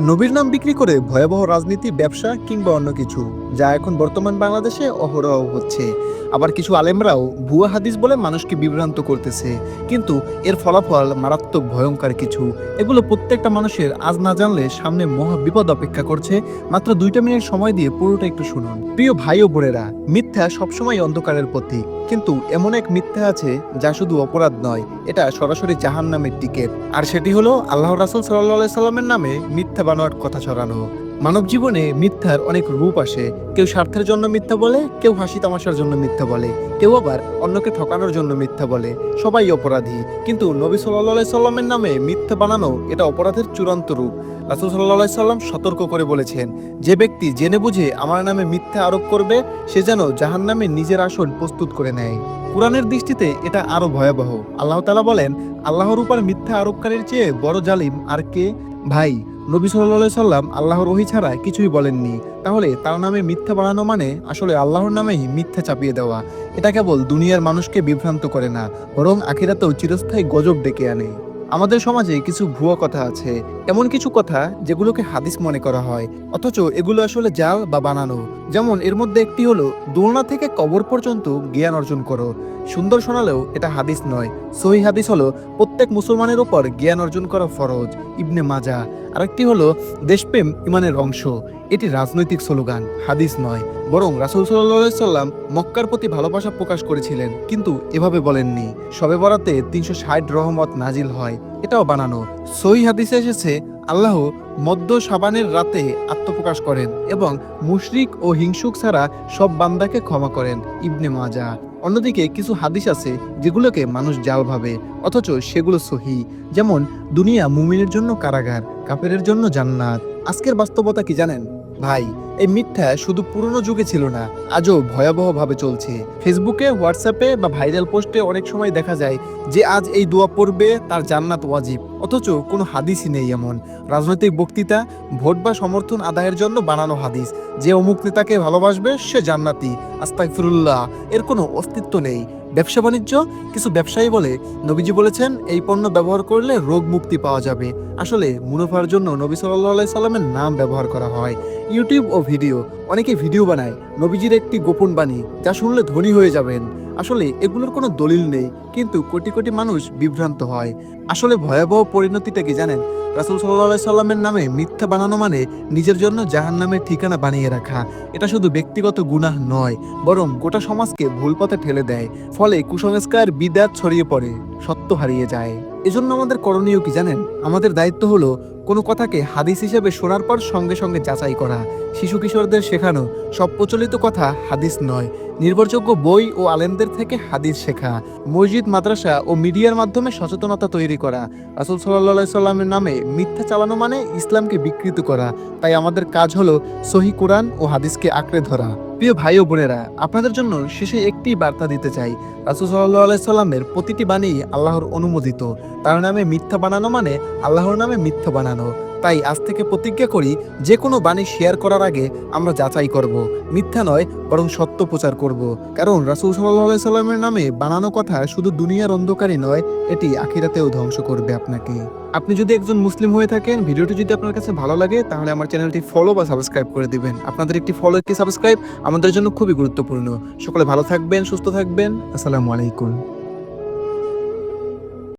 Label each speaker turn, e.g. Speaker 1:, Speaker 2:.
Speaker 1: নবীর নাম বিক্রি করে ভয়াবহ রাজনীতি, ব্যবসা কিংবা অন্য কিছু, যা এখন বর্তমান বাংলাদেশে অহরহ হচ্ছে। আবার কিছু আলেমরাও ভুয়া হাদিস বলে মানুষকে বিভ্রান্ত করতেছে। কিন্তু এর ফলাফল মারাত্মক ভয়ঙ্কর কিছু। এগুলো প্রত্যেকটা মানুষের আজ না জানলে সামনে মহা বিপদ অপেক্ষা করছে। মাত্র দুইটা মিনিট সময় দিয়ে পুরোটা একটু শুনুন। প্রিয় ভাই ও বোনেরা, মিথ্যা সবসময় অন্ধকারের প্রতীক। কিন্তু এমন এক মিথ্যা আছে যা শুধু অপরাধ নয়, এটা সরাসরি জাহান নামের টিকেট। আর সেটি হলো আল্লাহ রাসুল সাল্লাহ সাল্লামের নামে মিথ্যা বানোয়ার কথা ছড়ানো। মানব জীবনে মিথ্যার অনেক রূপ আসে। কেউ স্বার্থের জন্য মিথ্যা বলে, কেউ হাসি তামাশার জন্য মিথ্যা বলে। কেউ আবার অন্যকে ঠকানোর জন্য মিথ্যা বলে। সবাই অপরাধী। কিন্তু নবী সাল্লাহ সাল্লামের নামে মিথ্যা বানানো এটা অপরাধের চূড়ান্ত রূপ। রাসুল সাল্লাহ সাল্লাম সতর্ক করে বলেছেন, যে ব্যক্তি জেনে বুঝে আমার নামে মিথ্যা আরোপ করবে, সে যেন জাহান নামে নিজের আসন প্রস্তুত করে নেয়। কোরআনের দৃষ্টিতে এটা আরও ভয়াবহ। আল্লাহ তালা বলেন, আল্লাহর উপর মিথ্যা আরোপকারীর চেয়ে বড় জালিম আর কে? ভাই, নবী সাল্লাহ সাল্লাম আল্লাহর ওহি ছাড়া কিছুই বলেননি। তাহলে তার নামে মিথ্যা বাড়ানো মানে আসলে আল্লাহর নামেই মিথ্যা চাপিয়ে দেওয়া। এটা কেবল দুনিয়ার মানুষকে বিভ্রান্ত করে না, বরং আখিরাতেও চিরস্থায়ী গজব ডেকে আনে। আমাদের সমাজে কিছু ভুয়া কথা আছে, এমন কিছু কথা যেগুলোকে হাদিস মনে করা হয়। অথচ এগুলো আসলে জাল বা বানানো। যেমন এর মধ্যে একটি হলো, দোলনা থেকে কবর পর্যন্ত জ্ঞান অর্জন করো। সুন্দর শোনালেও এটা হাদিস নয়। সহি হাদিস হলো, প্রত্যেক মুসলমানের ওপর জ্ঞান অর্জন করা ফরজ। ইবনে মাজা আরেকটি হলো, দেশপ্রেম ইমানের অংশ। এটি রাজনৈতিক স্লোগান, হাদিস নয়। বরং রাসুল সাল্লাম মক্কার প্রতি ভালোবাসা প্রকাশ করেছিলেন। কিন্তু এভাবে বলেননি। সবে বরাতে তিনশো ষাট রহমত নাজিল হয়। এটাও বানানো। সহি হাদিসে এসেছে, আল্লাহ মধ্য সাবানের রাতে আত্মপ্রকাশ করেন এবং মুশরিক ও হিংসুক ছাড়া সব বান্দাকে ক্ষমা করেন ইবনে মাজা। অন্যদিকে কিছু হাদিস আছে যেগুলোকে মানুষ জাল ভাবে, অথচ সেগুলো সহি। যেমন, দুনিয়া মুমিনের জন্য কারাগার। কাপেরের জন্য জান্নাত। আজকের বাস্তবতা কি জানেন? ভাই, এই মিথ্যা শুধু পুরনো যুগে ছিল না, আজও ভয়াবহভাবে চলছে। ফেসবুকে, হোয়াটসঅ্যাপে বা ভাইরাল পোস্টে অনেক সময় দেখা যায় যে আজ এই দোয়া পড়বে তার জান্নাত ওয়াজিব। অথচ কোনো হাদিসই নেই এমন। রাজনৈতিক বক্তৃতা, ভোট বা সমর্থন আদায়ের জন্য বানানো হাদিস। যে অমুক নেতাকে ভালোবাসবে সে জান্নাতি। আস্তাগফিরুল্লাহ, এর কোনো অস্তিত্ব নেই। ব্যবসা বাণিজ্য, কিছু ব্যবসায়ী বলে নবীজি বলেছেন, এই পণ্য ব্যবহার করলে রোগ মুক্তি পাওয়া যাবে। আসলে মুনাফার জন্য নবী সাল্লাহ সাল্লামের নাম ব্যবহার করা হয়। ইউটিউব ও ভিডিও, অনেকে ভিডিও বানায় নবীজির একটি গোপন বাণী, যা শুনলে ধনী হয়ে যাবেন। আসলে এগুলোর কোনো দলিল নেই, কিন্তু কোটি কোটি মানুষ বিভ্রান্ত হয়। আসলে ভয়াবহ পরিণতিটা কি জানেন? রাসুল সাল্লাহ সাল্লামের নামে মিথ্যা বানানো মানে নিজের জন্য জাহান নামের ঠিকানা বানিয়ে রাখা। এটা শুধু ব্যক্তিগত গুনাহ নয়, বরং গোটা সমাজকে ভুল পথে ঠেলে দেয়, ফলে কুসংস্কার বিদ্যাত ছড়িয়ে পড়ে, সত্য হারিয়ে যায়। এজন্য আমাদের করণীয় কি জানেন? আমাদের দায়িত্ব হলো কোনো কথাকে হাদিস হিসেবে শোনার পর সঙ্গে সঙ্গে যাচাই করা। শিশু কিশোরদের শেখানো সব প্রচলিত কথা হাদিস নয়। নির্ভরযোগ্য বই ও আলেমদের থেকে হাদিস শেখা। মসজিদ, মাদ্রাসা ও মিডিয়ার মাধ্যমে সচেতনতা তৈরি করা। রাসুল সাল্লাহ সাল্লামের নামে মিথ্যা চালানো মানে ইসলামকে বিকৃত করা। তাই আমাদের কাজ হলো সহি কোরআন ও হাদিসকে আঁকড়ে ধরা। প্রিয় ভাই ও বোনেরা, আপনাদের জন্য শেষে একটি বার্তা দিতে চাই। রাসুল সাল্লাহ সাল্লামের প্রতিটি বাণী আল্লাহর অনুমোদিত। তার নামে মিথ্যা বানানো মানে আল্লাহর নামে মিথ্যা বানানো। তাই আজ থেকে প্রতিজ্ঞা করি, যে কোনো বাণী শেয়ার করার আগে আমরা যাচাই করব। মিথ্যা নয়, বরং সত্য প্রচার করব। কারণ রাসুল সাল্লাহ সাল্লামের নামে বানানো কথা শুধু দুনিয়ার অন্ধকারই নয়, এটি আখিরাতেও ধ্বংস করবে আপনাকে। আপনি যদি একজন মুসলিম হয়ে থাকেন, ভিডিওটি যদি আপনার কাছে ভালো লাগে, তাহলে আমার চ্যানেলটি ফলো বা সাবস্ক্রাইব করে দিবেন। আপনাদের একটি ফলো একটি সাবস্ক্রাইব আমাদের জন্য খুবই গুরুত্বপূর্ণ। সকলে ভালো থাকবেন, সুস্থ থাকবেন। আসসালামু আলাইকুম।